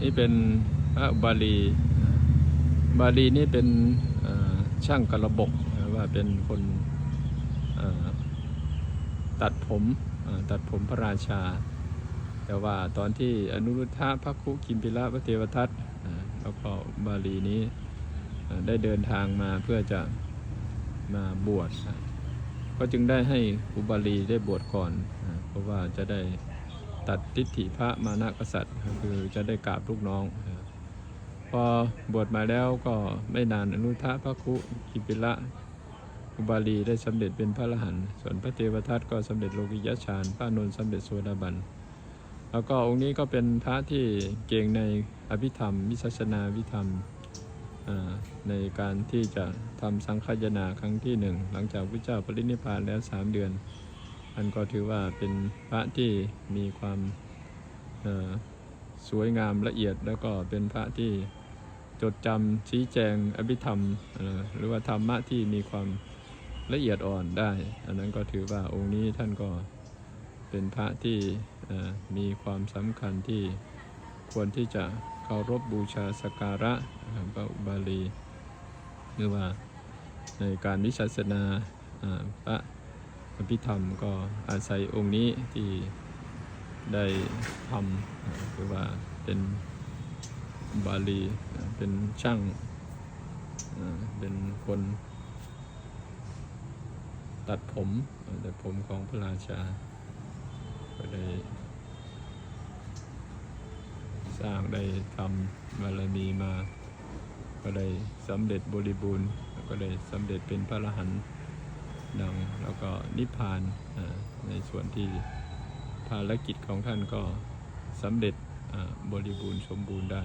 นี่เป็นพระบาลี บาลีนี่เป็นช่างกระบกว่าเป็นคนตัดผมตัดผมพระราชา แต่ว่าตอนที่อนุรุทธะพระคุกิมพิละพระเทวทัตแล้วก็บาลีนี้ได้เดินทางมาเพื่อจะมาบวช ก็จึงได้ให้อุบาลีได้บวชก่อน เพราะว่าจะได้ ตัดทิฏฐิพระมานะกษัตริย์คือจะได้กราบลูกน้อง พอบวชมาแล้วก็ไม่นานอนุทะพระคุกิปิละอุบาลีได้สำเร็จเป็นพระอรหันต์ส่วนพระเทวทัตก็สำเร็จโลกิยฌานพระนนท์สำเร็จโสดาบันแล้วก็องค์นี้ก็เป็นพระที่เก่งในอภิธรรมวิสัชนาวิธรรมในการที่จะทำสังฆายนาครั้งที่หนึ่งหลังจากพระเจ้าปรินิพพานแล้วสามเดือน อันก็ถือว่าเป็นพระที่มีความสวยงามละเอียด แล้วก็เป็นพระที่จดจำชี้แจงอภิธรรม หรือว่าธรรมะที่มีความละเอียดอ่อนได้ อันนั้นก็ถือว่าองค์นี้ท่านก็เป็นพระที่มีความสำคัญที่ควรที่จะเคารพบบูชาสักการะพระบาลีหรือว่าในการวิชัสนาอ่าพระ อภิธรรมก็อาศัยองค์นี้ที่ได้ทำอ่าคือว่าเป็นบาลีเป็นช่างเป็นคนตัดผมตัดผมของพระราชา ก็ได้ สร้างได้ทำบารมีมา ก็ได้สำเร็จบริบูรณ์แล้วก็ได้สำเร็จเป็นพระอรหันต์ ดังแล้วก็นิพพานในส่วนที่ภารกิจของท่านก็สำเร็จบริบูรณ์สมบูรณ์ได้